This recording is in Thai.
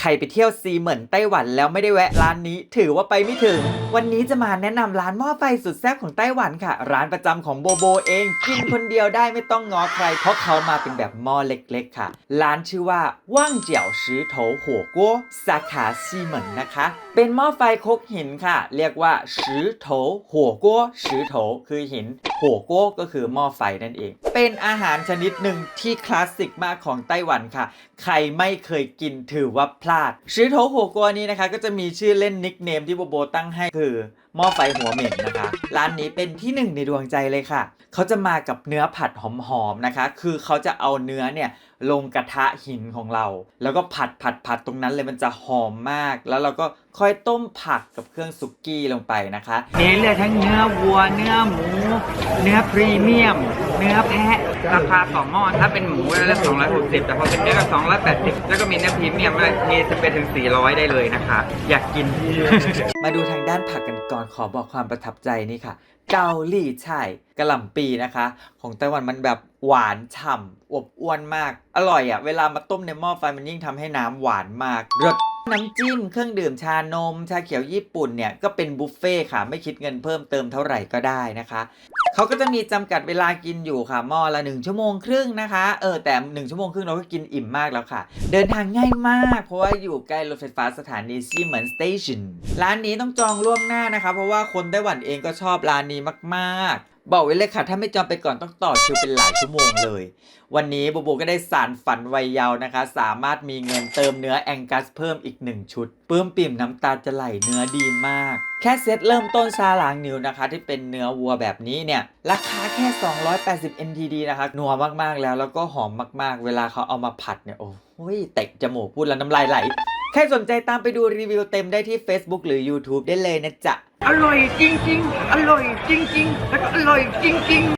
ใครไปเที่ยวซีเหมือนไต้หวันแล้วไม่ได้แวะร้านนี้ถือว่าไปไม่ถึง วันนี้จะมาแนะนำร้านหม้อไฟสุดแซ่บของไต้หวันค่ะ ร้านประจำของโบโบเอง กินคนเดียวได้ไม่ต้องง้อใคร เพราะเขามาเป็นแบบหม้อเล็กๆค่ะ ร้านชื่อว่าว่างเจียวชือโถหัวกัวสาขาซีเหมินนะคะ เป็นหม้อไฟคกหินค่ะ เรียกว่าชือโถหัวกัวชือโถคือหินหัวกัวก็คือหม้อไฟนั่นเอง เป็นอาหารชนิดหนึ่งที่คลาสสิกมากของไต้หวันค่ะ ใครไม่เคยกินถือว่าพลาดชือโถหัวกัวนี้นะคะ ก็จะมีชื่อเล่นนิกเนมที่โบโบตั้งให้คือหม้อไฟหัวเหม็นนะคะ ร้านนี้เป็นที่หนึ่งในดวงใจเลยค่ะ เขาจะมากับเนื้อผัดหอมๆนะคะ คือเขาจะเอาเนื้อเนี่ยลงกระทะหินของเรา แล้วก็ผัดผัดผัดตรงนั้นเลยมันจะหอมมาก แล้วเราก็ค่อยต้มผักกับเครื่องซุกี้ลงไปนะคะมีเลือทั้งเนื้อวัว เนื้อหมู เนื้อพรีเมียม เนื้อแพะราคาต่อหม้อถ้าเป็นหมูแล้วสองร้อยหกสิบแต่พอเป็นเนื้อก็สองร้อยแปดสิบแล้วก็มีเนื้อพรีเมียมด้วยมีจะไปถึงสี่ร้อยได้เลยนะคะ อยากกิน มาดูทางด้านผักกันก่อนขอบอกความประทับใจนี่ค่ะ เกาหลีใช่กระหล่ำปีนะคะ ของไต้หวันมันแบบหวานฉ่ำอวบอ้วนมาก อร่อยอะ่ะ เวลามาต้มในหม้อไฟมันยิ่งทำให้น้ำหวานมากรส น้ำจิ้มเครื่องดื่มชานม ชาเขียวญี่ปุ่นเนี่ย ก็เป็นบุฟเฟ่ค่ะ ไม่คิดเงินเพิ่มเติมเท่าไหร่ก็ได้นะคะเขาก็จะมีจำกัดเวลากินอยู่ค่ะหม้อละ 1 ชั่วโมงครึ่งนะคะ เออแต่ 1 ชั่วโมงครึ่งเราก็กินอิ่มมากแล้วค่ะ เดินทางง่ายมาก เพราะว่าอยู่ใกล้รถไฟฟ้าสถานีซีเหมือนสเตชันร้านนี้ต้องจองล่วงหน้านะคะ เพราะว่าคนไต้หวันเองก็ชอบร้านนี้มากๆ บอกไว้เลยค่ะ ถ้าไม่จองไปก่อนต้องต่อคิวเป็นหลายชั่วโมงเลย วันนี้โบโบก็ได้สารฝันวัยเยาว์นะคะ สามารถมีเงินเติมเนื้อแองกัสเพิ่มอีก1ชุดปื้มปิ่มน้ำตาจะไหลเนื้อดีมาก แค่เซตเริ่มต้นชาหลางนิวนะคะ ที่เป็นเนื้อวัวแบบนี้เนี่ย ราคาแค่ 280 NTD นะคะนัวมากๆแล้วแล้วก็หอมมากๆ เวลาเขาเอามาผัดเนี่ยโอ้ยเตะจมูกพูดแล้วน้ำลายไหลใครสนใจตามไปดูรีวิวเต็มได้ที่ Facebook หรือ YouTube ได้เลยนะจ๊ะ อร่อยจริง ๆ อร่อยจริง ๆ แล้วก็อร่อยจริง ๆ